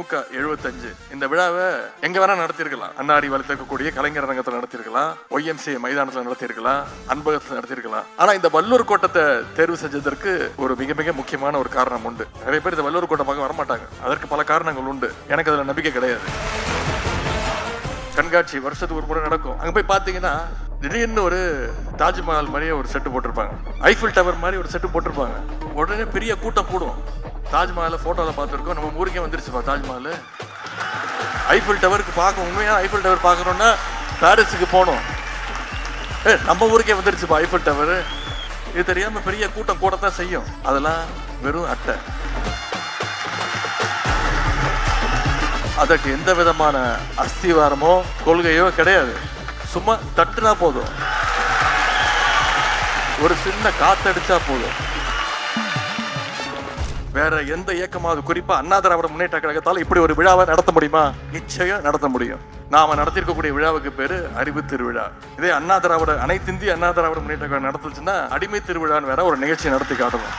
திமுக எழுபத்தஞ்சு இந்த விழாவை எங்க வேணா நடத்திருக்கலாம் அன்னாரி வளர்த்திருக்கக்கூடிய கலைஞர் அரங்கத்தில் நடத்திருக்கலாம் ஒய்எம்சி மைதானத்தில் நடத்திருக்கலாம் அன்பகத்தில் நடத்திருக்கலாம் ஆனா இந்த வல்லூர் கோட்டத்தை தேர்வு செஞ்சதற்கு ஒரு மிக மிக முக்கியமான ஒரு காரணம் உண்டு. நிறைய பேர் இந்த வல்லூர் கோட்டை பார்க்க வரமாட்டாங்க. அதற்கு பல காரணங்கள் உண்டு. எனக்கு அதுல நம்பிக்கை கிடையாது. கண்காட்சி வருஷத்துக்கு ஒரு முறை நடக்கும். அங்க போய் பாத்தீங்கன்னா திடீர்னு ஒரு தாஜ்மஹால் மாதிரியே ஒரு செட்டு போட்டிருப்பாங்க. ஐஃபில் டவர் மாதிரி ஒரு செட்டு போட்டிருப்பாங்க. உடனே பெரிய கூட்டம் கூடும். தாஜ்மஹாலை ஃபோட்டோவில் பார்த்துருக்கோம். நம்ம ஊருக்கே வந்துருச்சுப்பா தாஜ்மஹால் ஐஃபில் டவருக்கு பார்க்க உண்மையாக ஐஃபில் டவர் பார்க்கணுன்னா பாரிஸுக்கு போகணும். ஏ நம்ம ஊருக்கே வந்துருச்சுப்பா ஐஃபில் டவர் இது தெரியாமல் பெரிய கூட்டம் கூடத்தான் செய்யும். அதெல்லாம் வெறும் அட்டை. அதற்கு எந்த விதமான அஸ்திவாரமோ கொள்கையோ கிடையாது. சும்மா தட்டுனா போதும். ஒரு சின்ன காத்தடிச்சா போதும். வேற எந்த இயக்கமாவது குறிப்பா அண்ணா திராவிட முன்னேற்ற கழகத்தால் இப்படி ஒரு விழாவை நடத்த முடியுமா? நிச்சயம் நடத்த முடியும். நாம நடத்திருக்கக்கூடிய விழாவுக்கு பேரு அறிவு திருவிழா. இதே அண்ணா திராவிட அனைத்து அண்ணா திராவிட முன்னேற்ற கழகம் நடத்துச்சுன்னா அடிமை திருவிழான்னு வேற ஒரு நிகழ்ச்சி நடத்தி காட்டணும்.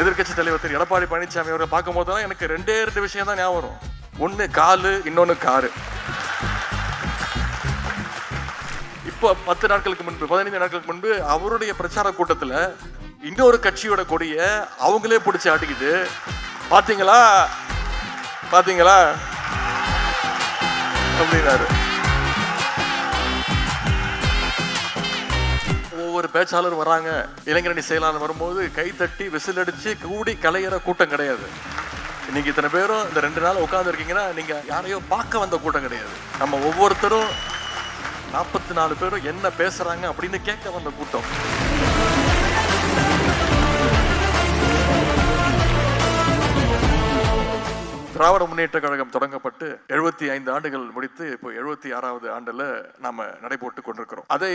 எதிர்க்கட்சி தலைவர் திரு எடப்பாடி பழனிசாமி அவரை பார்க்கும் தான் எனக்கு ரெண்டே ரெண்டு விஷயம் தான் ஞாபகம் வரும். ஒன்று காலு இன்னொன்று காரு. இப்போ பத்து நாட்களுக்கு முன்பு பதினைந்து நாட்களுக்கு முன்பு அவருடைய பிரச்சார கூட்டத்தில் இன்னொரு கட்சியோட கொடியை அவங்களே பிடிச்சி ஆட்டிக்கிட்டு பார்த்தீங்களா பார்த்தீங்களா அப்படின்னாரு. ஒவ்வொரு பேச்சாளர் வராங்க. இளைஞரணி செயலாளர் வரும்போது கை தட்டி விசில் அடிச்சு கூடி கலையிற கூட்டம் கிடையாது. இன்னைக்கு இத்தனை பேரும் இந்த ரெண்டு நாள் உட்காந்துருக்கீங்கன்னா நீங்கள் நீங்க யாரையோ பார்க்க வந்த கூட்டம் கிடையாது. நம்ம ஒவ்வொருத்தரும் நாற்பத்தி நாலு பேரும் என்ன பேசுறாங்க அப்படின்னு கேட்க வந்த கூட்டம். திராவிட முன்னேற்ற கழகம் தொடங்கப்பட்டு எழுபத்தி ஐந்து ஆண்டுகள் முடித்து இப்போ எழுபத்தி ஆறாவது ஆண்டுல நாம நடைபோட்டு கொண்டிருக்கிறோம். அதை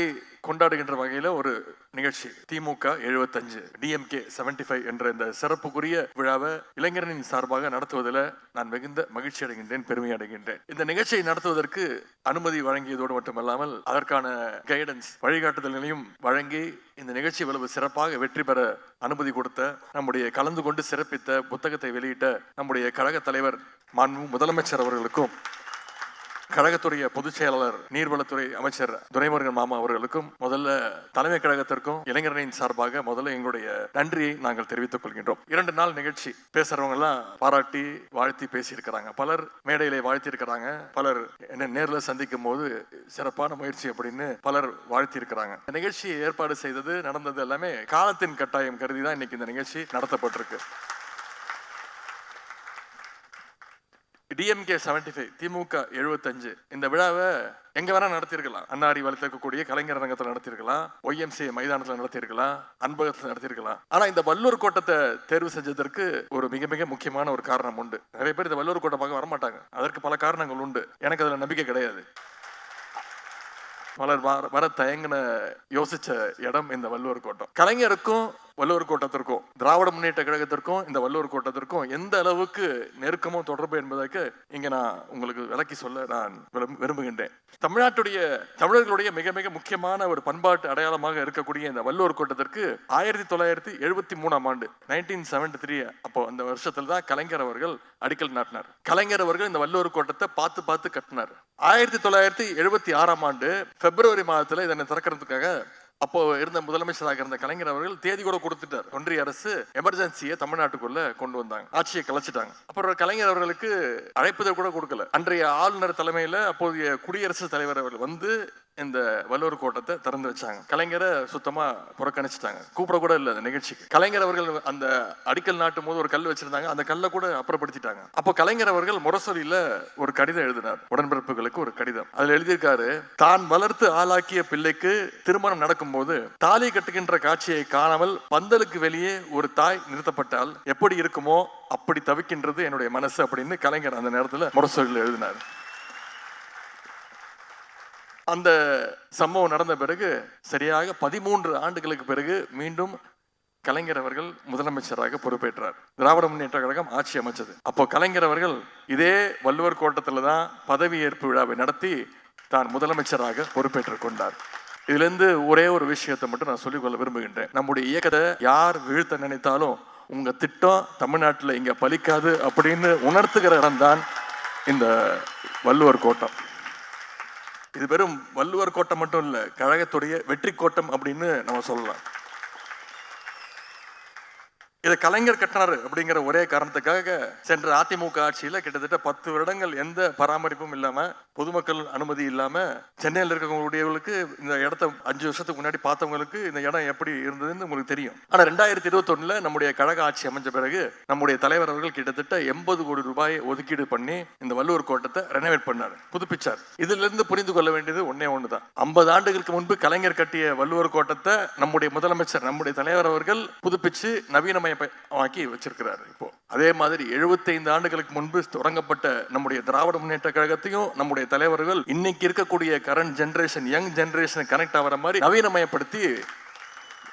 கொண்டாடுகின்ற வகையில ஒரு நிகழ்ச்சி. திமுக எழுபத்தஞ்சு டிஎம்கே செவன்டி ஃபைவ் என்ற இந்த சிறப்புக்குரிய விழாவை இளைஞரனின் சார்பாக நடத்துவதில் நான் மிகுந்த மகிழ்ச்சி அடைகின்றேன் பெருமை அடைகின்றேன். இந்த நிகழ்ச்சியை நடத்துவதற்கு அனுமதி வழங்கியதோடு மட்டுமல்லாமல் அதற்கான கைடன்ஸ் வழிகாட்டுதல்களையும் வழங்கி இந்த நிகழ்ச்சி இவ்வளவு சிறப்பாக வெற்றி பெற அனுமதி கொடுத்த நம்முடைய கலந்து கொண்டு சிறப்பித்த புத்தகத்தை வெளியிட்ட நம்முடைய கழக தலைவர் மாண்பு முதலமைச்சர் அவர்களுக்கும் கழகத்துடைய பொதுச் செயலாளர் நீர்வளத்துறை அமைச்சர் துரைமுருகன் மாமா அவர்களுக்கும் முதல்ல தலைமை கழகத்திற்கும் இளைஞரணியின் சார்பாக முதல்ல எங்களுடைய நன்றியை நாங்கள் தெரிவித்துக் கொள்கின்றோம். இரண்டு நாள் நிகழ்ச்சி. பேசுறவங்க எல்லாம் பாராட்டி வாழ்த்தி பேசியிருக்கிறாங்க. பலர் மேடையிலே வாழ்த்தி இருக்கிறாங்க பலர் என்ன நேர்ல சந்திக்கும் போது சிறப்பான முயற்சி அப்படின்னு பலர் வாழ்த்தி இருக்கிறாங்க இந்த நிகழ்ச்சியை ஏற்பாடு செய்தது நடந்தது எல்லாமே காலத்தின் கட்டாயம் கருதி தான் இன்னைக்கு இந்த நிகழ்ச்சி நடத்தப்பட்டிருக்கு. டிஎம்கே செவன்டி ஃபைவ் திமுக எழுபத்தஞ்சு இந்த விழாவை எங்க வேணா நடத்திருக்கலாம் அன்னாரி வளர்த்திருக்கக்கூடிய கலைஞர் அரங்கத்தில் நடத்திருக்கலாம் ஒய்எம்சி மைதானத்தில் நடத்திருக்கலாம் அன்பகத்தில் நடத்திருக்கலாம் ஆனா இந்த வல்லூர் கோட்டத்தை தேர்வு செஞ்சதற்கு ஒரு மிக மிக முக்கியமான ஒரு காரணம் உண்டு. நிறைய பேர் இந்த வல்லூர் கோட்டை பார்க்க வரமாட்டாங்க. அதற்கு பல காரணங்கள் உண்டு. எனக்கு அதுல நம்பிக்கை கிடையாது. பலர் வர வர தயங்கின யோசிச்ச இடம் இந்த வல்லூர் கோட்டம். கலைஞருக்கும் வள்ளுவர் கோட்டத்திற்கும் திராவிட முன்னேற்ற கழகத்திற்கும் இந்த வள்ளுவர் கோட்டத்திற்கும் எந்த அளவுக்கு நெருக்கமோ தொடர்பு என்பதற்கு இங்க நான் உங்களுக்கு விளக்கி சொல்ல நான் விரும்புகின்றேன். தமிழ்நாட்டுடைய தமிழர்களுடைய மிக மிக முக்கியமான ஒரு பண்பாட்டு அடையாளமாக இருக்கக்கூடிய இந்த வள்ளுவர் கோட்டத்திற்கு ஆயிரத்தி தொள்ளாயிரத்தி எழுபத்தி மூணாம் ஆண்டு நைன்டீன் செவன்டி த்ரீ அப்போ அந்த வருஷத்துல தான் கலைஞர் அவர்கள் அடிக்கல் நாட்டினார். கலைஞர் அவர்கள் இந்த வள்ளுவர் கோட்டத்தை பார்த்து பார்த்து கட்டினார். ஆயிரத்தி தொள்ளாயிரத்தி எழுபத்தி ஆறாம் ஆண்டு பிப்ரவரி மாதத்துல இதனை திறக்கிறதுக்காக அப்போ இருந்த முதலமைச்சராக இருந்த கலைஞர் அவர்கள் தேதி கூட கொடுத்துட்டார். ஒன்றிய அரசு எமர்ஜென்சியை தமிழ்நாட்டுக்குள்ள கொண்டு வந்தாங்க. ஆட்சியை கலைச்சிட்டாங்க. அப்புறம் கலைஞர் அவர்களுக்கு அழைப்புதல் கூட கொடுக்கல. அன்றைய ஆளுநர் தலைமையில அப்போதைய குடியரசுத் தலைவர் அவர்கள் வந்து இந்த வள்ளுவர் கோட்டத்தை திறந்து வச்சாங்க. கலைஞரை சுத்தமாக புறக்கணிச்சிட்டாங்க. கூப்பிட கூட இல்லை அந்த நிகழ்ச்சிக்கு. கலைஞர் அவர்கள் அந்த அடிக்கல் நாட்டும் போது ஒரு கல் வச்சிருந்தாங்க. அந்த கல்லை கூட அப்புறப்படுத்திட்டாங்க. அப்போ கலைஞர் அவர்கள் முரசொலியில் ஒரு கடிதம் எழுதினார். உடன்பிறப்புகளுக்கு ஒரு கடிதம். அதில் எழுதியிருக்காரு தான் வளர்த்து ஆளாக்கிய பிள்ளைக்கு திருமணம் நடக்கும்போது தாலி கட்டுகின்ற காட்சியை காணாமல் பந்தலுக்கு வெளியே ஒரு தாய் நிறுத்தப்பட்டால் எப்படி இருக்குமோ அப்படி தவிக்கின்றது என்னுடைய மனசு அப்படின்னு கலைஞர் அந்த நேரத்தில் முரசொலியில் எழுதினார். அந்த சம்பவம் நடந்த பிறகு சரியாக பதிமூன்று ஆண்டுகளுக்கு பிறகு மீண்டும் கலைஞர் அவர்கள் முதலமைச்சராக பொறுப்பேற்றார். திராவிட முன்னேற்ற கழகம் ஆட்சி அமைச்சது. அப்போ கலைஞர் அவர்கள் இதே வள்ளுவர் கோட்டத்தில் தான் பதவியேற்பு விழாவை நடத்தி தான் முதலமைச்சராக பொறுப்பேற்றுக் கொண்டார். இதுலேருந்து ஒரே ஒரு விஷயத்தை மட்டும் நான் சொல்லிக்கொள்ள விரும்புகின்றேன். நம்முடைய இயக்கத்தை யார் வீழ்த்த நினைத்தாலும் உங்கள் திட்டம் தமிழ்நாட்டில் இங்கே பலிக்காது அப்படின்னு உணர்த்துகிற இடம்தான் இந்த வள்ளுவர் கோட்டம். இது வெறும் வள்ளுவர் கோட்டம் மட்டும் இல்ல கழகத்துடைய வெற்றி கோட்டம் அப்படின்னு நம்ம சொல்லலாம். இதை கலைஞர் கட்டினார் அப்படிங்கிற ஒரே காரணத்துக்காக சென்ற அதிமுக ஆட்சியில கிட்டத்தட்ட பத்து வருடங்கள் எந்த பராமரிப்பும் இல்லாம பொதுமக்கள் அனுமதி இல்லாமல் சென்னையில் இருக்கக்கூடியவங்களுக்கு இந்த இடத்த அஞ்சு வருஷத்துக்கு முன்னாடி பார்த்தவங்களுக்கு இந்த இடம் எப்படி இருந்ததுன்னு உங்களுக்கு தெரியும். ஆனால் ரெண்டாயிரத்தி இருபத்தொன்னில் நம்முடைய கழக ஆட்சி அமைஞ்ச பிறகு நம்முடைய தலைவர் அவர்கள் கிட்டத்தட்ட எண்பது கோடி ரூபாய் ஒதுக்கீடு பண்ணி இந்த வள்ளுவர் கோட்டத்தை ரெனோவேட் பண்ணார் புதுப்பிச்சார். இதிலிருந்து புரிந்து கொள்ள வேண்டியது ஒன்னே தான் ஐம்பது ஆண்டுகளுக்கு முன்பு கலைஞர் கட்டிய வள்ளுவர் கோட்டத்தை நம்முடைய முதலமைச்சர் நம்முடைய தலைவர் அவர்கள் புதுப்பிச்சு நவீனமயமாக்கி வச்சிருக்கிறார் இப்போ. அதே மாதிரி 75 ஆண்டுகளுக்கு முன்பு தொடங்கப்பட்ட நம்முடைய திராவிட முன்னேற்ற கழகத்தையும் நம்முடைய தலைவர்கள் இன்னைக்கு இருக்கக்கூடிய current generation young generation connect ஆகிற மாதிரி நவீனமயப்படுத்தி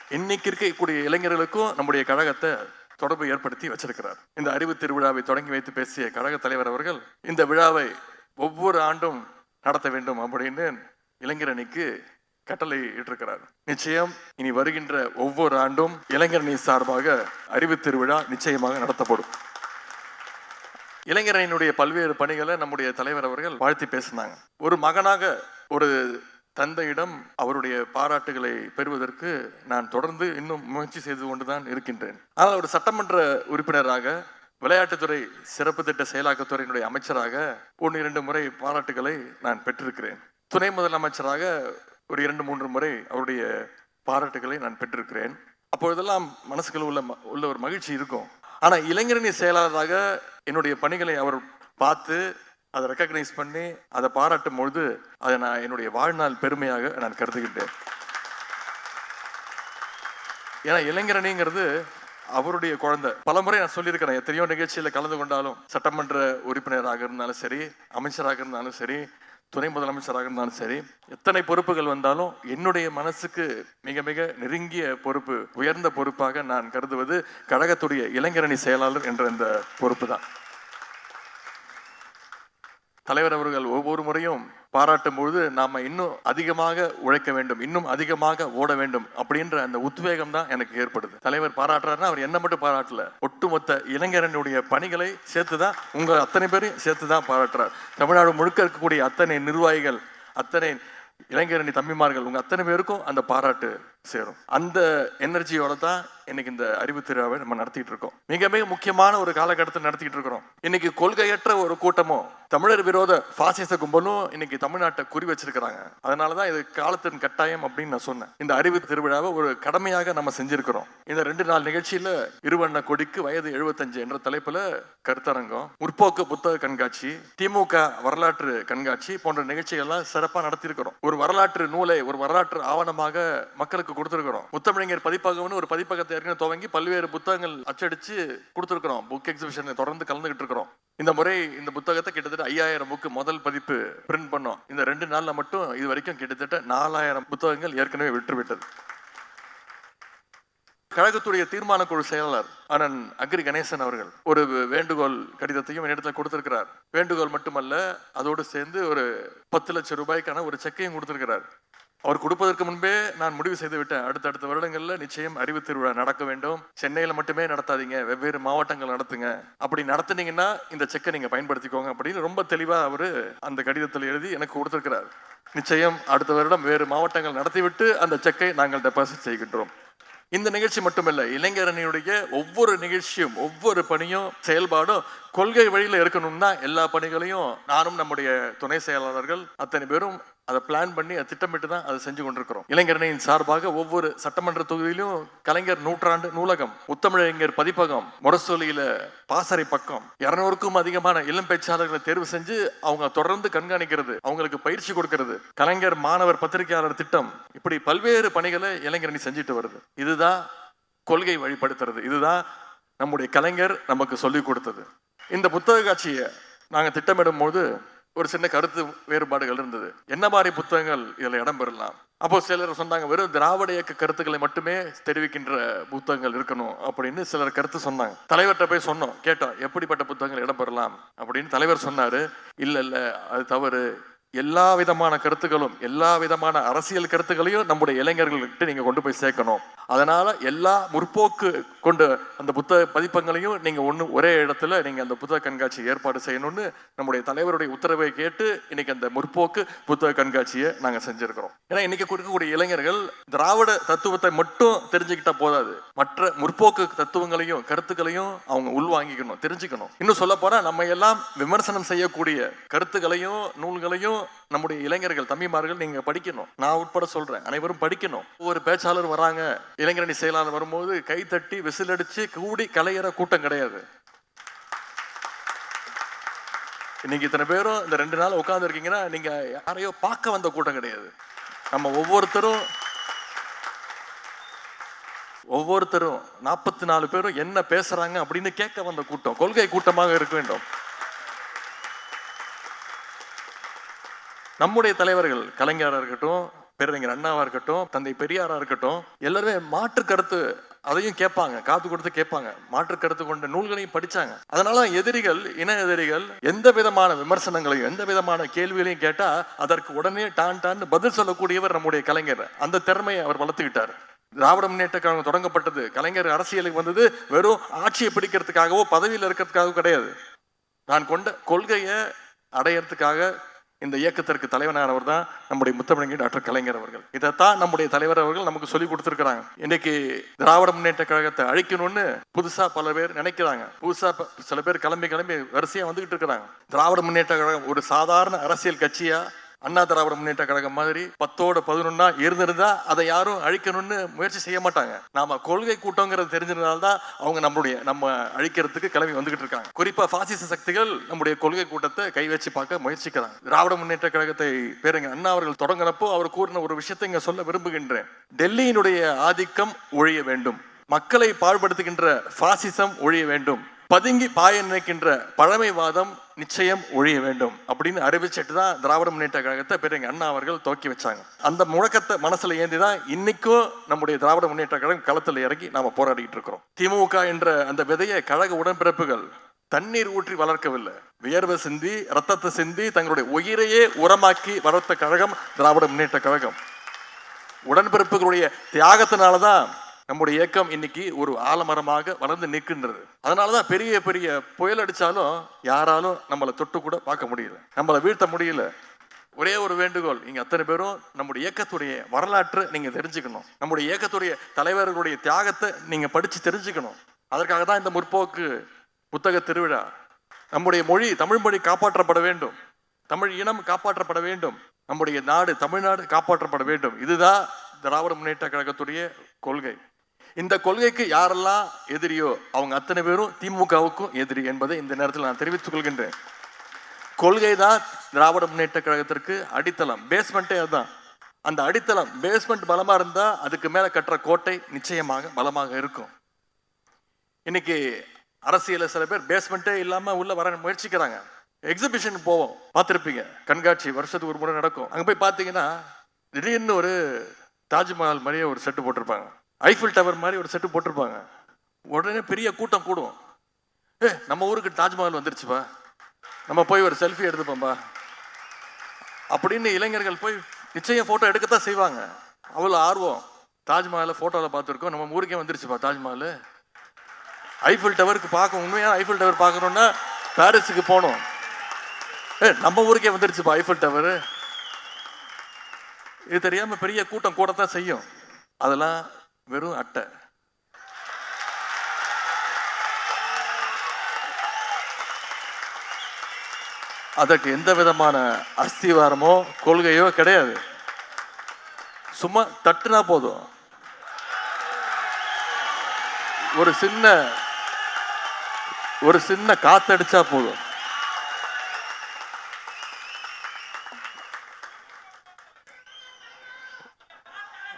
இன்னைக்கு இருக்கக்கூடிய இளைஞர்களுக்கும் நம்முடைய கழகத்தை தொடர்பு ஏற்படுத்தி வச்சிருக்கிறார். இந்த அறிவு திருவிழாவை தொடங்கி வைத்து பேசிய கழக தலைவர் அவர்கள் இந்த விழாவை ஒவ்வொரு ஆண்டும் நடத்த வேண்டும் அப்படின்னு இளைஞரணிக்கு கட்டளை இட்டிருக்கிறார் நிச்சயம் இனி வருகின்ற ஒவ்வொரு ஆண்டும் இளைஞரணி சார்பாக அறிவு திருவிழா நிச்சயமாக நடத்தப்படும். இளைஞரணியினுடைய பல்வேறு பணிகளை நம்முடைய தலைவர் அவர்கள் வாழ்த்தி பேசினாங்க. ஒரு மகனாக ஒரு தந்தையிடம் அவருடைய பாராட்டுகளை பெறுவதற்கு நான் தொடர்ந்து இன்னும் முயற்சி செய்து கொண்டுதான் இருக்கின்றேன். ஆனால் ஒரு சட்டமன்ற உறுப்பினராக விளையாட்டுத்துறை சிறப்பு திட்ட செயலாக்கத்துறையினுடைய அமைச்சராக ஒன்று இரண்டு முறை பாராட்டுகளை நான் பெற்றிருக்கிறேன். துணை முதலமைச்சராக ஒரு இரண்டு மூன்று முறை அவருடைய பாராட்டுகளை நான் பெற்றிருக்கிறேன். அப்பொழுதெல்லாம் மனசுக்குள்ள உள்ள ம- உள்ள ஒரு மகிழ்ச்சி இருக்கும். ஆனால் இளைஞரணி செயலாளராக என்னுடைய பணிகளை அவர் பார்த்து அதை ரெக்கக்னைஸ் பண்ணி அதை பாராட்டும் பொழுது அதை நான் என்னுடைய வாழ்நாள் பெருமையாக நான் கருதுகின்றேன். ஏன்னா இளைஞரணிங்கிறது அவருடைய குழந்தை. பலமுறை நான் சொல்லியிருக்கிறேன் எத்தனையோ நிகழ்ச்சியில் கலந்து கொண்டாலும் சட்டமன்ற உறுப்பினராக இருந்தாலும் சரி அமைச்சராக இருந்தாலும் சரி துணை முதலமைச்சராக இருந்தாலும் சரி எத்தனை பொறுப்புகள் வந்தாலும் என்னுடைய மனசுக்கு மிக மிக நெருங்கிய பொறுப்பு உயர்ந்த பொறுப்பாக நான் கருதுவது கழகத்துடைய இளைஞரணி செயலாளர் என்ற இந்த பொறுப்பு தான் தலைவர் அவர்கள் ஒவ்வொரு முறையும் பாராட்டும் பொழுது நாம் இன்னும் அதிகமாக உழைக்க வேண்டும் இன்னும் அதிகமாக ஓட வேண்டும் அப்படின்ற அந்த உத்வேகம் தான் எனக்கு ஏற்படுது. தலைவர் பாராட்டுறாருன்னா அவர் என்ன மட்டும் பாராட்டல. ஒட்டுமொத்த இளைஞரனுடைய பணிகளை சேர்த்து தான் உங்கள் அத்தனை பேரையும் சேர்த்து தான் பாராட்டுறார். தமிழ்நாடு முழுக்க இருக்கக்கூடிய அத்தனை நிர்வாகிகள் அத்தனை இளைஞரணி தம்பிமார்கள் உங்கள் அத்தனை பேருக்கும் அந்த பாராட்டு சேரும். அந்த எனர்ஜியோட தான் இன்னைக்கு இந்த அறிவு திருவிழாவை நம்ம நடத்திட்டு இருக்கோம். மிக மிக முக்கியமான ஒரு காலகட்டத்தில் நடத்திட்டு இருக்கிறோம். இன்னைக்கு கொள்கையற்ற ஒரு கூட்டமும் தமிழர் விரோத பாசிச கும்பலும் இன்னைக்கு தமிழ்நாட்டை குறி வச்சிருக்கிறாங்க. அதனாலதான் இது காலத்தின் கட்டாயம் அப்படின்னு நான் சொன்னேன். இந்த அறிவு திருவிழாவை ஒரு கடமையாக நம்ம செஞ்சிருக்கிறோம். இந்த ரெண்டு நாள் நிகழ்ச்சியில இருவண்ண கொடிக்கு வயது 75 என்ற தலைப்புல கருத்தரங்கம் முற்போக்கு புத்தக கண்காட்சி திமுக வரலாற்று கண்காட்சி போன்ற நிகழ்ச்சிகள்லாம் சிறப்பாக நடத்தியிருக்கிறோம். ஒரு வரலாற்று நூலை ஒரு வரலாற்று ஆவணமாக மக்களுக்கு கொடுத்திருக்கிறோம். முத்தமிழர் பதிப்பகம்னு ஒரு பதிப்பகத்தை ஏற்கனவே துவங்கி பல்வேறு புத்தகங்கள் அச்சடிச்சு கொடுத்திருக்கிறோம். புக் எக்ஸிபிஷனை தொடர்ந்து கலந்துகிட்டு இருக்கிறோம். இந்த முறை இந்த புத்தகத்தை கிட்டத்தட்ட ஐயாயிரம் புக்கு முதல் பதிப்பு பிரிண்ட் பண்ணோம். இந்த ரெண்டு நாளில் மட்டும் இது வரைக்கும் கிட்டத்தட்ட நாலாயிரம் புத்தகங்கள் ஏற்கனவே விட்டுவிட்டது. கழகத்துடைய தீர்மான குழு செயலாளர் அண்ணன் அக்ரி கணேசன் அவர்கள் ஒரு வேண்டுகோள் கடிதத்தையும் என்னிடத்துல கொடுத்திருக்கிறார். வேண்டுகோள் மட்டுமல்ல அதோடு சேர்ந்து ஒரு பத்து லட்சம் ரூபாய்க்கான ஒரு செக்கையும் கொடுத்திருக்கிறார். அவர் கொடுப்பதற்கு முன்பே நான் முடிவு செய்து விட்டேன் அடுத்தடுத்த வருடங்களில் நிச்சயம் அறிவு திருவிழா நடக்க வேண்டும். சென்னையில் மட்டுமே நடத்தாதீங்க. வெவ்வேறு மாவட்டங்கள் நடத்துங்க. அப்படி நடத்துனீங்கன்னா இந்த செக்கை நீங்கள் பயன்படுத்திக்கோங்க அப்படின்னு ரொம்ப தெளிவாக அவர் அந்த கடிதத்தில் எழுதி எனக்கு கொடுத்துருக்கிறார். நிச்சயம் அடுத்த வருடம் வேறு மாவட்டங்கள் நடத்திவிட்டு அந்த செக்கை நாங்கள் டெபாசிட் செய்கின்றோம். இந்த நிகழ்ச்சி மட்டுமல்ல இளைஞரணியுடைய ஒவ்வொரு நிகழ்ச்சியும் ஒவ்வொரு பணியும் செயல்பாடும் கொள்கை வழியில் இருக்கணும்னா எல்லா பணிகளையும் நானும் நம்முடைய துணை செயலாளர்கள் அத்தனை பேரும் அதை பிளான் பண்ணி அதை திட்டமிட்டு தான் அதை செஞ்சு கொண்டிருக்கிறோம். இளைஞரணியின் சார்பாக ஒவ்வொரு சட்டமன்ற தொகுதியிலும் கலைஞர் நூற்றாண்டு நூலகம் முத்தமிழறிஞர் பதிப்பகம் முரசொலியில பாசறை பக்கம் இருநூறுக்கும் அதிகமான இளம் பேச்சாளர்களை தேர்வு செஞ்சு அவங்க தொடர்ந்து கண்காணிக்கிறது அவங்களுக்கு பயிற்சி கொடுக்கிறது. கலைஞர் மாணவர் பத்திரிகையாளர் திட்டம் இப்படி பல்வேறு பணிகளை இளைஞரணி செஞ்சுட்டு வருது. இதுதான் கொள்கை வழிபடுத்துறது இதுதான் நம்முடைய கலைஞர் நமக்கு சொல்லிக் கொடுத்தது. இந்த புத்தக காட்சியை நாங்கள் திட்டமிடும் போது ஒரு சின்ன கருத்து வேறுபாடுகள் இருந்தது. என்ன மாதிரி புத்தகங்கள் இதில் இடம்பெறலாம்? அப்போ சிலர் சொன்னாங்க வெறும் திராவிட இயக்க கருத்துக்களை மட்டுமே தெரிவிக்கின்ற புத்தகங்கள் இருக்கணும் அப்படின்னு சிலர் கருத்து சொன்னாங்க. தலைவர்கிட்ட போய் சொன்னோம் கேட்டோம் எப்படிப்பட்ட புத்தகங்கள் இடம்பெறலாம் அப்படின்னு தலைவர் சொன்னாரு. இல்லை இல்லை அது தவறு. எல்லா விதமான கருத்துக்களும் எல்லா விதமான அரசியல் கருத்துக்களையும் நம்முடைய இளைஞர்கள்கிட்ட நீங்கள் கொண்டு போய் சேர்க்கணும். அதனால் எல்லா முற்போக்கு கொண்டு அந்த புத்தக பதிப்பங்களையும் நீங்கள் ஒன்று ஒரே இடத்துல நீங்கள் அந்த புத்தக கண்காட்சி ஏற்பாடு செய்யணும்னு நம்முடைய தலைவருடைய உத்தரவை கேட்டு இன்னைக்கு அந்த முற்போக்கு புத்தக கண்காட்சியை நாங்கள் செஞ்சுருக்கிறோம். ஏன்னா இன்னைக்கு கொடுக்கக்கூடிய இளைஞர்கள் திராவிட தத்துவத்தை மட்டும் தெரிஞ்சுக்கிட்டா போதாது. மற்ற முற்போக்கு தத்துவங்களையும் கருத்துக்களையும் அவங்க உள்வாங்கிக்கணும் தெரிஞ்சுக்கணும். இன்னும் சொல்ல போனால் நம்ம எல்லாம் விமர்சனம் செய்யக்கூடிய கருத்துக்களையும் நூல்களையும் நம்முடைய இளைஞர்கள் தம்பிமார்கள் நீங்க படிக்கணும். நான் உட்பட சொல்றேன். அனைவரும் படிக்கணும். ஒவ்வொரு பேச்சாளர் வராங்க. இளைஞரணி செயலாளர் வரும்போது கை தட்டி விசில் அடிச்சு கூடி கலையிற கூட்டம் கிடையாது. இன்னைக்கு இத்தனை பேரும் இந்த ரெண்டு நாள் உட்கார்ந்து இருக்கீங்கன்னா நீங்க யாரையோ பார்க்க வந்த கூட்டம் கிடையாது. நம்ம ஒவ்வொருத்தரும் ஒவ்வொருத்தரும் நாற்பத்தி நாலு பேரும் என்ன பேசுறாங்க அப்படின்னு கேட்க வந்த கூட்டம். கொள்கை கூட்டமாக இருக்க வேண்டும். நம்முடைய தலைவர்கள் கலைஞராக இருக்கட்டும் பேரறிஞர் அண்ணாவாக இருக்கட்டும் தந்தை பெரியாராக இருக்கட்டும் எல்லாருமே மாற்று கருத்து அதையும் கேட்பாங்க காத்து கொடுத்து கேட்பாங்க. மாற்று கருத்து கொண்ட நூல்களையும் படிச்சாங்க. அதனால எதிரிகள் இன எதிரிகள் எந்த விதமான விமர்சனங்களையும் எந்த விதமான கேள்விகளையும் கேட்டா அதற்கு உடனே டான் டான் பதில் சொல்லக்கூடியவர் நம்முடைய கலைஞர். அந்த திறமையை அவர் வளர்த்துக்கிட்டார். திராவிட முன்னேற்ற கழகம் தொடங்கப்பட்டது. கலைஞர் அரசியலுக்கு வந்தது வெறும் ஆட்சியை பிடிக்கிறதுக்காகவோ பதவியில் இருக்கிறதுக்காகவோ கிடையாது. நான் கொண்ட கொள்கையை அடையறதுக்காக இந்த இயக்கத்திற்கு தலைவனானவர் தான் நம்முடைய முத்தமிழங்கி டாக்டர் கலைஞர் அவர்கள். இதைத்தான் நம்முடைய தலைவர் அவர்கள் நமக்கு சொல்லி கொடுத்துருக்கிறாங்க. இன்னைக்கு திராவிட முன்னேற்ற கழகத்தை அழிக்கணும்னு புதுசா பல பேர் நினைக்கிறாங்க. புதுசா ப- சில பேர் கிளம்பி கிளம்பி வரிசையா வந்துகிட்டு இருக்கிறாங்க. திராவிட முன்னேற்ற கழகம் ஒரு சாதாரண அரசியல் கட்சியா அண்ணா திராவிட முன்னேற்ற கழகம் மாதிரி பத்தோட பதினொன்னா இருந்திருந்தா அதை யாரும் அழிக்கணும்னு முயற்சி செய்ய மாட்டாங்க. நாம கொள்கை கூட்டங்கிறது தெரிஞ்சிருந்தால்தான் அவங்க நம்மளுடைய நம்ம அழிக்கிறதுக்கு கிளம்பி வந்துகிட்டு இருக்காங்க. குறிப்பா பாசிச சக்திகள் நம்முடைய கொள்கை கூட்டத்தை கை வச்சு பார்க்க முயற்சிக்கிறாங்க. திராவிட முன்னேற்ற கழகத்தை பேருங்க அண்ணா அவர்கள் தொடங்கினப்போ அவர் கூறின ஒரு விஷயத்தை இங்க சொல்ல விரும்புகின்றேன். டெல்லியினுடைய ஆதிக்கம் ஒழிய வேண்டும். மக்களை பாழ்படுத்துகின்ற பாசிசம் ஒழிய வேண்டும். பதுங்கி பாய நினைக்கின்ற பழமைவாதம் நிச்சயம் ஒழிய வேண்டும் அப்படின்னு அறிவிச்சிட்டு தான் திராவிட முன்னேற்ற கழகத்தை பெரிய அண்ணா அவர்கள் துவக்கி வச்சாங்க. அந்த முழக்கத்தை மனசுல ஏந்தி தான் இன்னைக்கும் நம்முடைய திராவிட முன்னேற்ற கழகம் களத்தில் இறங்கி நாம போராடிட்டு இருக்கிறோம். திமுக என்ற அந்த விதையை கழக உடன்பிறப்புகள் தண்ணீர் ஊற்றி வளர்க்கவில்லை. வியர்வை சிந்தி ரத்தத்தை சிந்தி தங்களுடைய உயிரையே உரமாக்கி வளர்த்த கழகம் திராவிட முன்னேற்ற கழகம். உடன்பிறப்புகளுடைய தியாகத்தினால தான் நம்முடைய இயக்கம் இன்னைக்கு ஒரு ஆலமரமாக வளர்ந்து நிற்கின்றது. அதனாலதான் பெரிய பெரிய புயல் அடிச்சாலும் யாராலும் நம்மளை தொட்டு கூட பார்க்க முடியல. நம்மளை வீழ்த்த முடியல. ஒரே ஒரு வேண்டுகோள் நீங்க அத்தனை பேரும் நம்முடைய இயக்கத்துடைய வரலாற்றை நீங்க தெரிஞ்சுக்கணும். நம்முடைய இயக்கத்துடைய தலைவர்களுடைய தியாகத்தை நீங்க படிச்சு தெரிஞ்சுக்கணும். அதற்காக தான் இந்த முற்போக்கு புத்தக திருவிழா. நம்முடைய மொழி தமிழ் மொழி காப்பாற்றப்பட வேண்டும். தமிழ் இனம் காப்பாற்றப்பட வேண்டும். நம்முடைய நாடு தமிழ்நாடு காப்பாற்றப்பட வேண்டும். இதுதான் திராவிட முன்னேற்ற கழகத்துடைய கொள்கை. இந்த கொள்கைக்கு யாரெல்லாம் எதிரியோ அவங்க அத்தனை பேரும் திமுகவுக்கும் எதிரி என்பதை இந்த நேரத்தில் நான் தெரிவித்துக் கொள்கின்றேன். கொள்கை தான் திராவிட முன்னேற்ற கழகத்திற்கு அடித்தளம் பேஸ்மெண்ட்டே அதுதான். அந்த அடித்தளம் பேஸ்மெண்ட் பலமாக இருந்தால் அதுக்கு மேலே கட்டுற கோட்டை நிச்சயமாக பலமாக இருக்கும். இன்னைக்கு அரசியலில் சில பேர் பேஸ்மெண்ட்டே இல்லாமல் உள்ள வர முயற்சிக்கிறாங்க. எக்ஸிபிஷன் போவோம் பார்த்துருப்பீங்க. கண்காட்சி வருஷத்துக்கு ஒரு முறை நடக்கும். அங்கே போய் பார்த்தீங்கன்னா திடீர்னு ஒரு தாஜ்மஹால் மாதிரியே ஒரு செட்டு போட்டிருப்பாங்க. ஐஃபில் டவர் மாதிரி ஒரு செட்டு போட்டிருப்பாங்க. உடனே பெரிய கூட்டம் கூடும். ஏ நம்ம ஊருக்கு தாஜ்மஹால் வந்துருச்சுப்பா நம்ம போய் ஒரு செல்ஃபி எடுத்துப்போம்பா அப்படின்னு இளைஞர்கள் போய் நிச்சயம் ஃபோட்டோ எடுக்கத்தான் செய்வாங்க. அவ்வளோ ஆர்வம். தாஜ்மஹாலை ஃபோட்டோவில் பார்த்துருக்கோம். நம்ம ஊருக்கே வந்துருச்சுப்பா தாஜ்மஹால். ஐஃபில் டவருக்கு பார்க்க உண்மையாக ஐஃபில் டவர் பார்க்கணுன்னா பாரிஸுக்கு போகணும். ஏ நம்ம ஊருக்கே வந்துருச்சுப்பா ஐஃபில் டவர் இது தெரியாமல் பெரிய கூட்டம் கூடத்தான் செய்யும். அதெல்லாம் வெறும் அட்டை. அதற்கு எந்த விதமான அஸ்திவாரமோ கொள்கையோ கிடையாது. சும்மா தட்டுனா போதும். ஒரு சின்ன ஒரு சின்ன காத்தடிச்சா போதும்.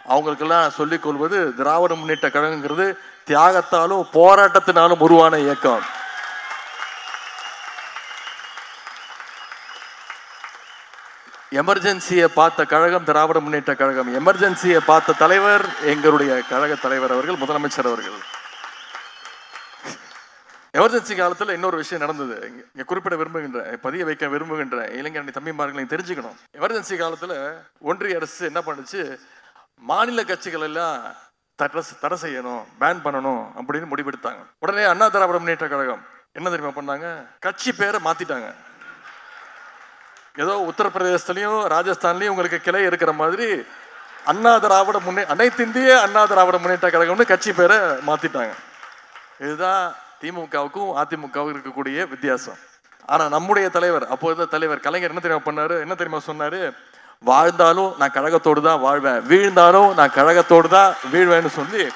அவங்களுக்கெல்லாம் சொல்லிக் கொள்வது திராவிட முன்னேற்ற கழகங்கிறது தியாகத்தாலும் போராட்டத்தினாலும் உருவான இயக்கம். எமர்ஜென்சியை பார்த்த கழகம் திராவிட முன்னேற்ற கழகம். எமர்ஜென்சியை பார்த்த தலைவர் எங்களுடைய கழக தலைவர் அவர்கள் முதலமைச்சர் அவர்கள். எமர்ஜென்சி காலத்துல இன்னொரு விஷயம் நடந்தது. இங்கே குறிப்பிட விரும்புகின்றேன் பதிய வைக்க விரும்புகின்றேன். இளைஞரணி தம்பிமார்களையும் தெரிஞ்சுக்கணும். எமர்ஜென்சி காலத்துல ஒன்றிய அரசு என்ன பண்ணுச்சு? மாநில கட்சிகள் எல்லாம் தடை தடை செய்யணும் பேன் பண்ணணும் அப்படின்னு முடிவெடுத்தாங்க. உடனே அண்ணா திராவிட முன்னேற்ற கழகம் என்ன தெரியுமா பண்ணாங்க? கட்சி பேரை மாத்திட்டாங்க. ஏதோ உத்தரப்பிரதேசத்துலயும் ராஜஸ்தான்லயும் உங்களுக்கு கிளை இருக்கிற மாதிரி அண்ணா திராவிட முன்னே அனைத்து இந்திய அண்ணா திராவிட முன்னேற்ற கழகம்னு கட்சி பேரை மாத்திட்டாங்க. இதுதான் திமுகவுக்கும் அதிமுகவுக்கும் இருக்கக்கூடிய வித்தியாசம். ஆனா நம்முடைய தலைவர் அப்போது தலைவர் கலைஞர் என்ன தெரியுமா பண்ணாரு? என்ன தெரியுமா சொன்னாரு? வாழ்ந்தாலும் நான் கழகத்தோடு தான் வாழ்வேன். வீழ்ந்தாலும் நான் கழகத்தோடு தான் வீழ்வேன்னு சொல்லி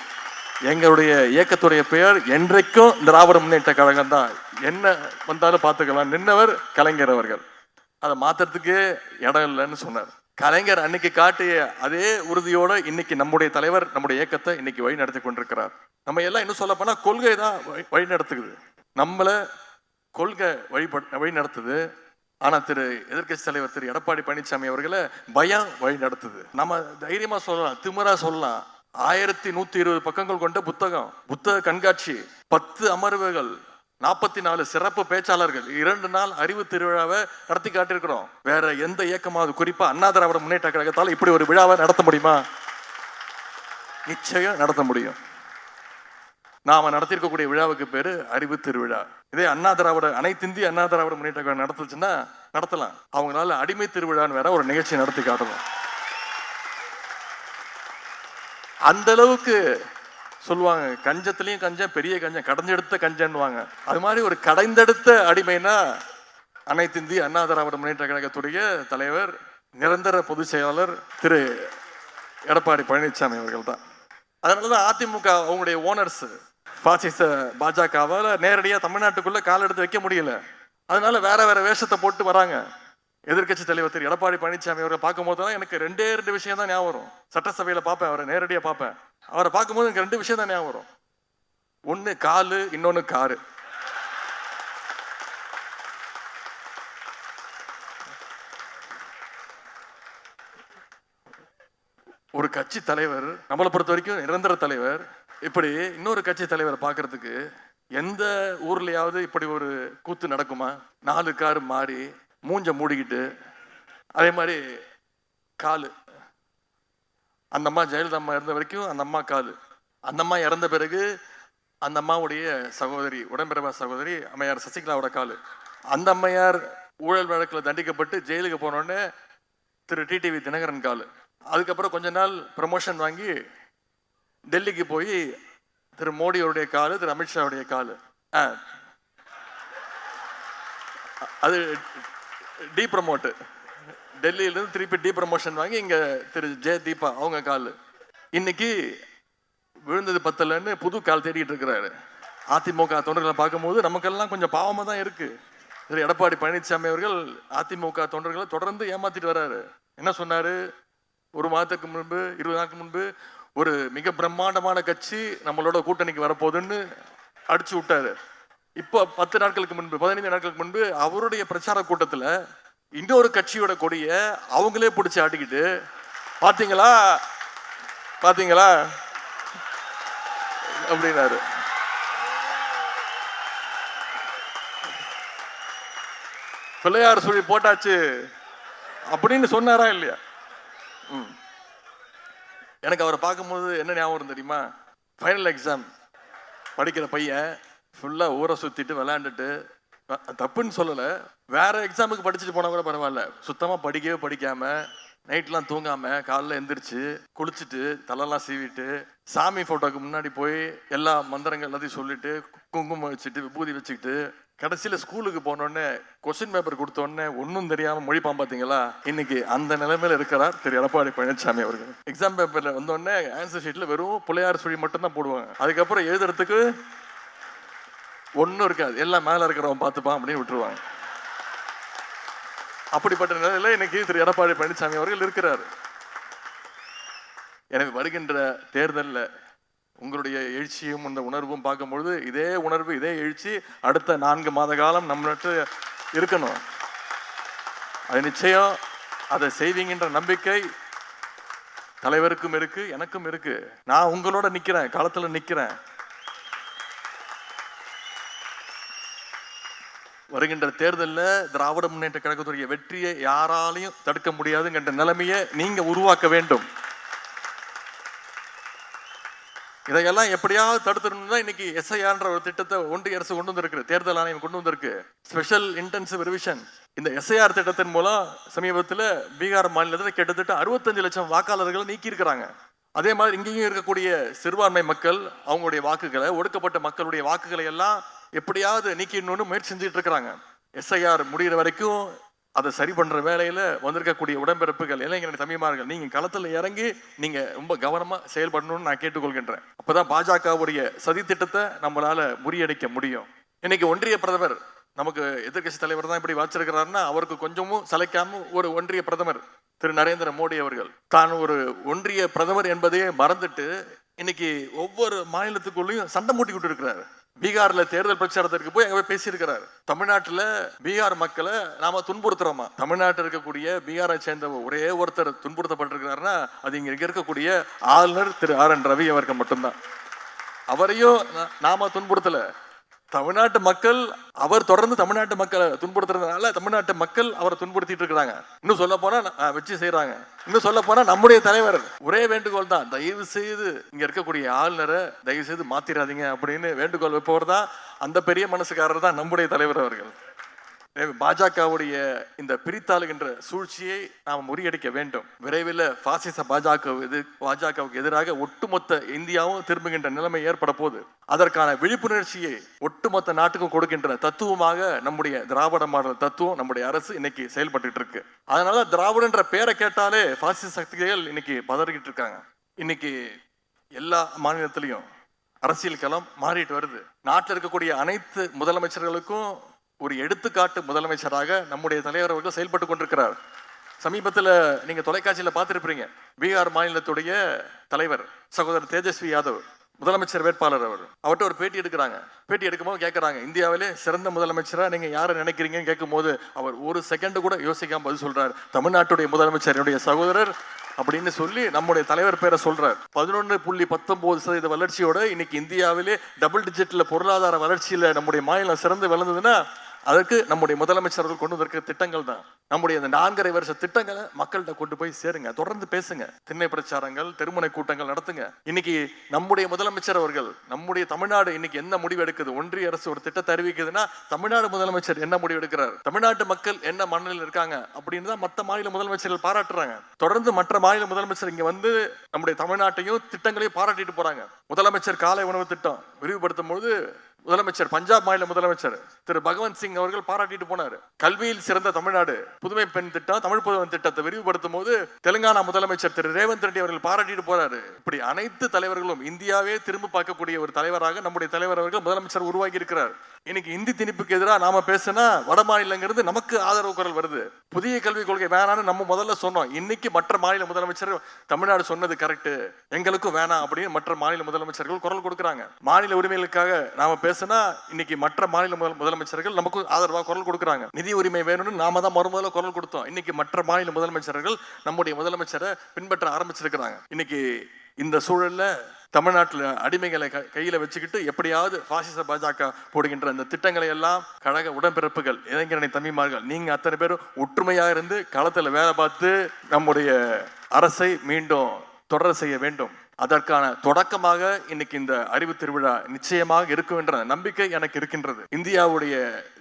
எங்களுடைய இயக்கத்துடைய பெயர் என்றைக்கும் திராவிட முன்னேற்ற கழகம் தான். என்ன வந்தாலும் பார்த்துக்கலாம். நின்னவர் கலைஞர் அவர்கள். அதை மாத்துறதுக்கே இடம் இல்லைன்னு சொன்னார். கலைஞர் அன்னைக்கு காட்டிய அதே உறுதியோட இன்னைக்கு நம்முடைய தலைவர் நம்முடைய இயக்கத்தை இன்னைக்கு வழி நடத்தி கொண்டிருக்கிறார். நம்ம எல்லாம் இன்னும் சொல்ல போனால் கொள்கை தான் வழி- வழி நடத்துக்குது நம்மளை கொள்கை வழிபட் வழி நடத்துது. ஆனால் திரு எதிர்க்கட்சி தலைவர் திரு எடப்பாடி பழனிசாமி அவர்களை பயம் வழி நடத்துது. நம்ம தைரியமாக சொல்லலாம் திமுறாக சொல்லலாம். ஆயிரத்தி நூற்றி இருபது பக்கங்கள் கொண்ட புத்தகம் புத்தக கண்காட்சி பத்து அமர்வுகள் நாற்பத்தி நாலு சிறப்பு பேச்சாளர்கள் இரண்டு நாள் அறிவு திருவிழாவை நடத்தி காட்டியிருக்கிறோம். வேற எந்த இயக்கமாவது குறிப்பாக அண்ணா திராவிட முன்னேற்ற கழகத்தால் இப்படி ஒரு விழாவை நடத்த முடியுமா? நிச்சயம் நடத்த முடியும். நாம நடத்தியிருக்கக்கூடிய விழாவுக்கு பேர் அறிவு திருவிழா. இதே அண்ணா திராவிட அனைத்து இந்திய அண்ணா திராவிட முன்னேற்ற கழகம் நடத்துச்சுன்னா நடத்தலாம். அவங்களால அடிமை திருவிழான்னு வேற ஒரு நிகழ்ச்சி நடத்தி காட்டலாம் அந்த அளவுக்கு சொல்லுவாங்க கஞ்சத்துலேயும் கஞ்சம் பெரிய கஞ்சம் கடைஞ்செடுத்த கஞ்சன்னுவாங்க அது மாதிரி ஒரு கடைந்தெடுத்த அடிமைனா அனைத்து இந்திய அண்ணா திராவிட முன்னேற்ற கழகத்துடைய தலைவர் நிரந்தர பொதுச் செயலாளர் திரு. எடப்பாடி பழனிசாமி அவர்கள் தான். அதனால தான் அதிமுக அவங்களுடைய ஓனர்ஸ் பாசிச பாஜகவால் நேரடியாக தமிழ்நாட்டுக்குள்ளே கால் எடுத்து வைக்க முடியல. அதனால வேற வேற வேஷத்தை போட்டு வராங்க. எதிர்க்கட்சி தலைவர் திரு எடப்பாடி பழனிசாமி அவரை பார்க்கும்போது தான் எனக்கு ரெண்டே ரெண்டு விஷயம் தான் ஞாபகம் வரும். சட்டசபையில் பார்ப்பேன் அவரை நேரடியாக பார்ப்பேன். அவரை பார்க்கும்போது எனக்கு ரெண்டு விஷயம் தான் ஞாபகம் வரும். ஒன்று காலு இன்னொன்று காரு. ஒரு கட்சி தலைவர் நம்மளை பொறுத்த வரைக்கும் நிரந்தர தலைவர் இப்படி இன்னொரு கட்சி தலைவரை பார்க்கறதுக்கு எந்த ஊர்லயாவது இப்படி ஒரு கூத்து நடக்குமா? நாலு கார் மாறி மூஞ்ச மூடிக்கிட்டு அதே மாதிரி காலு. அந்த அம்மா ஜெயலலிதா அம்மா இருந்த வரைக்கும் அந்த அம்மா காலு. அந்த அம்மா இறந்த பிறகு அந்த அம்மாவுடைய சகோதரி உடன்பிறவா சகோதரி அம்மையார் சசிகலாவோட காலு. அந்த அம்மையார் ஊழல் வழக்கில் தண்டிக்கப்பட்டு ஜெயிலுக்கு போனோடனே திரு டிடிவி தினகரன் காலு. அதுக்கப்புறம் கொஞ்ச நாள் ப்ரமோஷன் வாங்கி டெல்லிக்கு போய் திரு மோடியோடைய காலு திரு அமித்ஷாவுடைய காலு. ஆ. அது டி ப்ரமோட்டு டெல்லியிலேருந்து திருப்பி டி ப்ரமோஷன் வாங்கி இங்கே திரு ஜெய தீபா அவங்க காலு. இன்னைக்கு விழுந்தது பத்தலன்னு புது கால் தேடிட்டு இருக்கிறாரு. அதிமுக தொண்டர்களை பார்க்கும்போது நமக்கெல்லாம் கொஞ்சம் பாவமாக தான் இருக்குது திரு எடப்பாடி பழனிசாமி அவர்கள் அதிமுக தொண்டர்களை தொடர்ந்து ஏமாத்திட்டு வர்றாரு என்ன சொன்னார்? ஒரு மாதத்துக்கு முன்பு இருபது நாளுக்கு முன்பு ஒரு மிக பிரம்மாண்டமான கட்சி நம்மளோட கூட்டணிக்கு வரப்போகுதுன்னு அடிச்சு விட்டாரு. இப்போ பத்து நாட்களுக்கு முன்பு பதினைந்து நாட்களுக்கு முன்பு அவருடைய பிரச்சார கூட்டத்தில் இன்னொரு கட்சியோட கொடியை அவங்களே பிடிச்சி ஆட்டிக்கிட்டு பார்த்தீங்களா பார்த்தீங்களா அப்படின்னாரு. பிள்ளையார் சொல்லி போட்டாச்சு அப்படின்னு சொன்னாரா இல்லையா? ம். எனக்கு அவரை பார்க்கும்போது என்ன ஞாபகம் தெரியுமா? ஃபைனல் எக்ஸாம் படிக்கிற பையன் ஃபுல்லாக ஊரை சுற்றிட்டு விளையாண்டுட்டு தப்புன்னு சொல்லலை. வேறு எக்ஸாமுக்கு படிச்சுட்டு போனால் கூட பரவாயில்ல. சுத்தமாக படிக்கவே படிக்காமல் நைட்லாம் தூங்காமல் காலைல எந்திரிச்சு குளிச்சுட்டு தலைலாம் சீவிட்டு சாமி ஃபோட்டோக்கு முன்னாடி போய் எல்லா மந்திரங்கள் எல்லாத்தையும் சொல்லிட்டு குங்குமம் வச்சுட்டு விபூதி வச்சுக்கிட்டு கடைசியில் ஸ்கூலுக்கு போனோடனே கொஸ்டின் பேப்பர் கொடுத்தோடனே ஒன்றும் தெரியாமல் மொழிப்பான் பார்த்தீங்களா இன்னைக்கு அந்த நிலைமையில் இருக்கிறார் திரு எடப்பாடி பழனிசாமி அவர்கள். எக்ஸாம் பேப்பரில் வந்தோடனே ஆன்சர் ஷீட்டில் வெறும் பிள்ளையார் சுழி மட்டும் தான் போடுவாங்க. அதுக்கப்புறம் எழுதுறதுக்கு ஒன்றும் இருக்காது. எல்லாம் மேலே இருக்கிறவன் பார்த்துப்பான் அப்படின்னு விட்டுருவாங்க. அப்படிப்பட்ட நிலையில் இன்னைக்கு திரு எடப்பாடி பழனிசாமி அவர்கள் இருக்கிறார். எனவே வருகின்ற தேர்தலில் உங்களுடைய எழுச்சியும் அந்த உணர்வும் பார்க்கும்பொழுது இதே உணர்வு இதே எழுச்சி அடுத்த நான்கு மாத காலம் நம்மள்ட்ட இருக்கணும். அது நிச்சயம். அதை செய்வீங்கன்ற நம்பிக்கை தலைவருக்கும் இருக்கு எனக்கும் இருக்கு. நான் உங்களோட நிக்கிறேன் காலத்துல நிக்கிறேன். வருகின்ற தேர்தலில் திராவிட முன்னேற்ற கழகத்துடைய வெற்றியை யாராலையும் தடுக்க முடியாதுங்கிற நிலைமையை நீங்க உருவாக்க வேண்டும். இதையெல்லாம் எப்படியாவது தடுத்துடணும் இன்னைக்கு எஸ்ஐஆர்ன்ற ஒரு திட்டத்தை ஒன்றிய அரசு கொண்டு வந்திருக்கு தேர்தல் ஆணையம் கொண்டு வந்திருக்கு. ஸ்பெஷல் இன்டென்சிவ் ரிவிஷன் இந்த எஸ்ஐஆர் திட்டத்தின் மூலம் சமீபத்தில் பீகார் மாநிலத்தில் கிட்டத்தட்ட அறுபத்தஞ்சு லட்சம் வாக்காளர்களை நீக்கி இருக்கிறாங்க அதே மாதிரி இங்கேயும் இருக்கக்கூடிய சிறுபான்மை மக்கள் அவங்களுடைய வாக்குகளை ஒடுக்கப்பட்ட மக்களுடைய வாக்குகளை எல்லாம் எப்படியாவது நீக்கிடணும்னு முயற்சி செஞ்சுட்டு இருக்கிறாங்க. எஸ்ஐஆர் முடிகிற வரைக்கும் அதை சரி பண்ணுற வேலையில் வந்திருக்கக்கூடிய உடன்பிறப்புகள் இளைஞர்கள் தமிழ்மார்கள் நீங்கள் களத்தில் இறங்கி நீங்கள் ரொம்ப கவனமாக செயல்படணும்னு நான் கேட்டுக்கொள்கின்றேன். அப்போ தான் பாஜகவுடைய சதித்திட்டத்தை நம்மளால் முறியடிக்க முடியும். இன்னைக்கு ஒன்றிய பிரதமர் நமக்கு எதிர்க்கட்சி தலைவர் தான் இப்படி வச்சிருக்கிறாருன்னா அவருக்கு கொஞ்சமும் சளைக்காம ஒரு ஒன்றிய பிரதமர் திரு நரேந்திர மோடி அவர்கள். தான் ஒரு ஒன்றிய பிரதமர் என்பதையே மறந்துட்டு இன்னைக்கு ஒவ்வொரு மாநிலத்துக்குள்ளேயும் சண்டை மூட்டிக்கிட்டு இருக்கிறாரு. பீகார்ல தேர்தல் பிரச்சாரத்திற்கு போய் அங்கே போய் பேசியிருக்கிறார். தமிழ்நாட்டில் பீகார் மக்களை நாம துன்புறுத்துறோமா? தமிழ்நாட்டில் இருக்கக்கூடிய பீகாரை சேர்ந்த ஒரே ஒருத்தர் துன்புறுத்தப்பட்டிருக்கிறாருன்னா அது இங்க இருக்கக்கூடிய ஆளுநர் திரு ஆர் என் ரவி அவர்கள் மட்டும்தான். அவரையும் நாம துன்புறுத்தலை. தமிழ்நாட்டு மக்கள் அவர் தொடர்ந்து தமிழ்நாட்டு மக்களை துன்புறுத்துறதுனால தமிழ்நாட்டு மக்கள் அவரை துன்புறுத்திட்டு இருக்கிறாங்க. இன்னும் சொல்ல போனா வச்சு செய்யறாங்க இன்னும் சொல்ல போனா நம்முடைய தலைவர். ஒரே வேண்டுகோள் தான். தயவு செய்து இங்க இருக்கக்கூடிய ஆளுநரை தயவு செய்து மாத்திராதீங்க அப்படின்னு வேண்டுகோள் வைப்பவர் தான் அந்த பெரிய மனசுக்காரர் தான் நம்முடைய தலைவர் அவர்கள். பாஜகவுடைய இந்த பிரித்தாளுகின்ற சூழ்ச்சியை நாம் முறியடிக்க வேண்டும். விரைவில் பாசிச பாஜக எது பாஜகவுக்கு எதிராக ஒட்டுமொத்த இந்தியாவும் திரும்புகின்ற நிலைமை ஏற்பட போகுது அதற்கான விழிப்புணர்ச்சியை ஒட்டுமொத்த நாட்டுக்கும் கொடுக்கின்ற தத்துவமாக நம்முடைய திராவிட மாடல் தத்துவம் நம்முடைய அரசு இன்னைக்கு செயல்பட்டு இருக்கு. அதனால திராவிடன்ற பேரை கேட்டாலே பாசிச சக்திகள் இன்னைக்கு பதறிக்கிட்டு இருக்காங்க. இன்னைக்கு எல்லா மாநிலத்திலையும் அரசியல் களம் மாறிட்டு வருது. நாட்டில் இருக்கக்கூடிய அனைத்து முதலமைச்சர்களுக்கும் ஒரு எடுத்துக்காட்டு முதலமைச்சராக நம்முடைய தலைவர் அவர்கள் செயல்பட்டு கொண்டிருக்கிறார். சமீபத்தில் நீங்க தொலைக்காட்சியில் பார்த்துருப்பீங்க. பீகார் மாநிலத்துடைய தலைவர் சகோதரர் தேஜஸ்வி யாதவ் முதலமைச்சர் வேட்பாளர் அவர். அவர்கிட்ட ஒரு பேட்டி எடுக்கிறாங்க. பேட்டி எடுக்கும்போது கேட்குறாங்க இந்தியாவிலே சிறந்த முதலமைச்சராக நீங்கள் யாரை நினைக்கிறீங்கன்னு கேட்கும்போது அவர் ஒரு செகண்டு கூட யோசிக்காம பதில் சொல்கிறார் தமிழ்நாட்டுடைய முதலமைச்சர் என்னுடைய சகோதரர் அப்படின்னு சொல்லி நம்முடைய தலைவர் பேரை சொல்கிறார் பதினொன்று புள்ளி பத்தொம்போது சதவீத வளர்ச்சியோட இன்னைக்கு இந்தியாவிலே டபுள் டிஜிட்டில் பொருளாதார வளர்ச்சியில் நம்முடைய மாநிலம் சிறந்து விளந்ததுன்னா அதற்கு நம்முடைய முதலமைச்சர்கள் கொண்டு வந்திருக்கிற திட்டங்கள் தான். நம்முடைய இந்த நான்கரை வருஷ திட்டங்களை மக்கள்கிட்ட கொண்டு போய் சேருங்க. தொடர்ந்து பேசுங்க. திண்ணை பிரச்சாரங்கள் தெருமுனை கூட்டங்கள் நடத்துங்க. இன்னைக்கு நம்முடைய முதலமைச்சர் அவர்கள் நம்முடைய தமிழ்நாடு இன்னைக்கு என்ன முடிவு எடுக்குது ஒன்றிய அரசு ஒரு திட்டத்தை அறிவிக்குதுன்னா தமிழ்நாடு முதலமைச்சர் என்ன முடிவு எடுக்கிறார் தமிழ்நாட்டு மக்கள் என்ன மனநிலையில் இருக்காங்க? அப்படின்னு தான் மற்ற மாநில முதலமைச்சர்கள் பாராட்டுறாங்க. தொடர்ந்து மற்ற மாநில முதலமைச்சர் இங்க வந்து நம்முடைய தமிழ்நாட்டையும் திட்டங்களையும் பாராட்டிட்டு போறாங்க. முதலமைச்சர் காலை உணவு திட்டம் விரிவுபடுத்தும் போது முதலமைச்சர் பஞ்சாப் மாநில முதலமைச்சர் திரு பகவந்த் சிங் சிங் அவர்கள் பாராட்டிட்டு போனார். கல்வியில் சிறந்த தமிழ்நாடு புதுமை பெண் திட்டம் தமிழ் புதுவன் திட்டத்தை விரிவுபடுத்தும் போது தெலுங்கானா முதலமைச்சர் திரு. ரேவந்த் ரெட்டி அவர்கள் பாராட்டிட்டு போறாரு. இப்படி அனைத்து தலைவர்களும் இந்தியாவே திரும்ப பார்க்கக்கூடிய ஒரு தலைவராக நம்முடைய தலைவர் அவர்கள் முதலமைச்சர் உருவாக்கி இருக்கிறார். இன்னைக்கு இந்தி திணிப்புக்கு எதிராக நாம பேசினா வட மாநிலங்கிறது நமக்கு ஆதரவு குரல் வருது. புதிய கல்விக் கொள்கை வேணான்னு நம்ம முதல்ல சொன்னோம். இன்னைக்கு மற்ற மாநில முதலமைச்சர் தமிழ்நாடு சொன்னது கரெக்ட் எங்களுக்கும் வேணாம் அப்படின்னு மற்ற மாநில முதலமைச்சர்கள் குரல் கொடுக்குறாங்க. மாநில உரிமைகளுக்காக நாம பேசினா இன்னைக்கு மற்ற மாநில முதலமைச்சர்கள் நமக்கு ஆதரவாக குரல் கொடுக்குறாங்க. நிதி உரிமை வேணும்னு நாம தான் மறுமுதல்ல குரல் கொடுத்தோம். இன்னைக்கு மற்ற மாநில முதலமைச்சர்கள் நம்முடைய முதலமைச்சரை பின்பற்ற ஆரம்பிச்சிருக்கிறாங்க. இன்னைக்கு இந்த சூழல்ல தமிழ்நாட்டில் அடிமைகளை கையில் கையில வச்சுக்கிட்டு எப்படியாவது பாசிச பாஜக போடுகின்ற அந்த திட்டங்களை எல்லாம் கழக உடன்பிறப்புகள் இளைஞரணி தம்பிமார்கள் நீங்க அத்தனை பேரும் ஒற்றுமையா இருந்து களத்துல வேலை பார்த்து நம்முடைய அரசை மீண்டும் தொடர செய்ய வேண்டும். அதற்கான தொடக்கமாக இன்னைக்கு இந்த அறிவு திருவிழா நிச்சயமாக இருக்கும் என்ற நம்பிக்கை எனக்கு இருக்கின்றது. இந்தியாவுடைய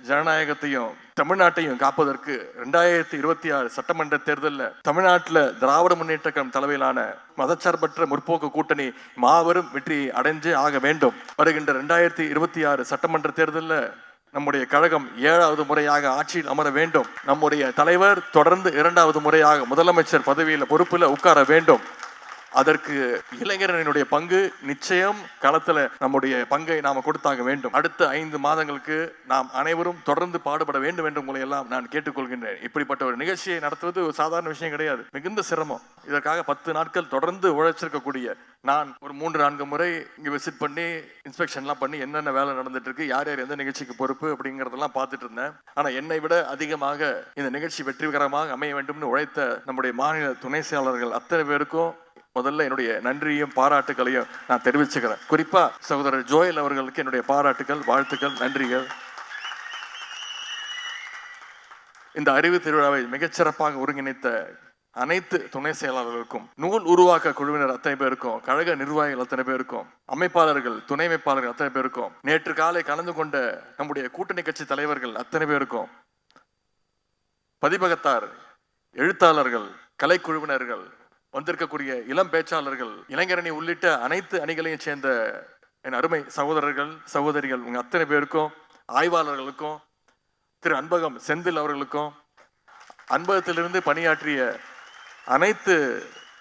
ஜனநாயகத்தையும் தமிழ்நாட்டையும் காப்பதற்கு ரெண்டாயிரத்தி இருபத்தி ஆறு சட்டமன்ற தேர்தலில் தமிழ்நாட்டில் திராவிட முன்னேற்ற கழகம் தலைமையிலான மதச்சார்பற்ற முற்போக்கு கூட்டணி மாபெரும் வெற்றி அடைஞ்சே ஆக வேண்டும். வருகின்ற ரெண்டாயிரத்தி இருபத்தி ஆறு சட்டமன்ற தேர்தலில் நம்முடைய கழகம் ஏழாவது முறையாக ஆட்சியில் அமர வேண்டும். நம்முடைய தலைவர் தொடர்ந்து இரண்டாவது முறையாக முதலமைச்சர் பதவியில் பொறுப்பில் உட்கார வேண்டும். அதற்கு இளைஞரனுடைய பங்கு நிச்சயம் களத்தில் நம்முடைய பங்கை நாம் கொடுத்தாக வேண்டும். அடுத்த ஐந்து மாதங்களுக்கு நாம் அனைவரும் தொடர்ந்து பாடுபட வேண்டும் என்று உங்களை எல்லாம் நான் கேட்டுக்கொள்கின்றேன். இப்படிப்பட்ட ஒரு நிகழ்ச்சியை நடத்துவது ஒரு சாதாரண விஷயம் கிடையாது. மிகுந்த சிரமம். இதற்காக பத்து நாட்கள் தொடர்ந்து உழைச்சிருக்கக்கூடிய நான் ஒரு மூன்று நான்கு முறை இங்கே விசிட் பண்ணி இன்ஸ்பெக்ஷன்லாம் பண்ணி என்னென்ன வேலை நடந்துட்டு இருக்கு யார் யார் எந்த நிகழ்ச்சிக்கு பொறுப்பு அப்படிங்கறதெல்லாம் பார்த்துட்டு இருந்தேன் ஆனால் என்னை விட அதிகமாக இந்த நிகழ்ச்சி வெற்றிகரமாக அமைய வேண்டும்னு உழைத்த நம்முடைய மாநில துணை செயலாளர்கள் அத்தனை பேருக்கும் முதல்ல என்னுடைய நன்றியும் பாராட்டுகளையும் நான் தெரிவிச்சுக்கிறேன். குறிப்பாக சகோதரர் ஜோயல் அவர்களுக்கு என்னுடைய பாராட்டுகள் வாழ்த்துக்கள் நன்றிகள். இந்த அறிவு திருவிழாவை மிகச்சிறப்பாக ஒருங்கிணைத்த அனைத்து துணை செயலாளர்களுக்கும் நூல் உருவாக்க குழுவினர் அத்தனை பேருக்கும் கழக நிர்வாகிகள் அத்தனை பேருக்கும் அமைப்பாளர்கள் துணை அமைப்பாளர்கள் அத்தனை பேருக்கும் நேற்று காலை கலந்து கொண்ட நம்முடைய கூட்டணி கட்சி தலைவர்கள் அத்தனை பேருக்கும் பதிப்பகத்தார் எழுத்தாளர்கள் கலைக்குழுவினர்கள் வந்திருக்கக்கூடிய இளம் பேச்சாளர்கள் இளைஞரணி உள்ளிட்ட அனைத்து அணிகளையும் சேர்ந்த என் அருமை சகோதரர்கள் சகோதரிகள் உங்கள் அத்தனை பேருக்கும் ஆய்வாளர்களுக்கும் திரு அன்பகம் செந்தில் அவர்களுக்கும் அன்பகத்திலிருந்து பணியாற்றிய அனைத்து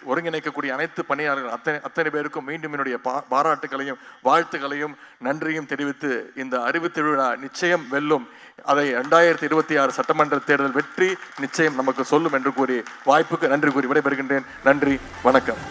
ஒருங்கிணைக்கக்கூடிய அனைத்து பணியாளர்கள் அத்தனை அத்தனை பேருக்கும் மீண்டும் என்னுடைய பா பாராட்டுகளையும் வாழ்த்துக்களையும் நன்றியும் தெரிவித்து இந்த அறிவு திருவிழா நிச்சயம் வெல்லும். அதை ரெண்டாயிரத்தி இருபத்தி ஆறு சட்டமன்ற தேர்தல் வெற்றி நிச்சயம் நமக்கு சொல்லும் என்று கூறி வாய்ப்புக்கு நன்றி கூறி விடைபெறுகின்றேன். நன்றி வணக்கம்.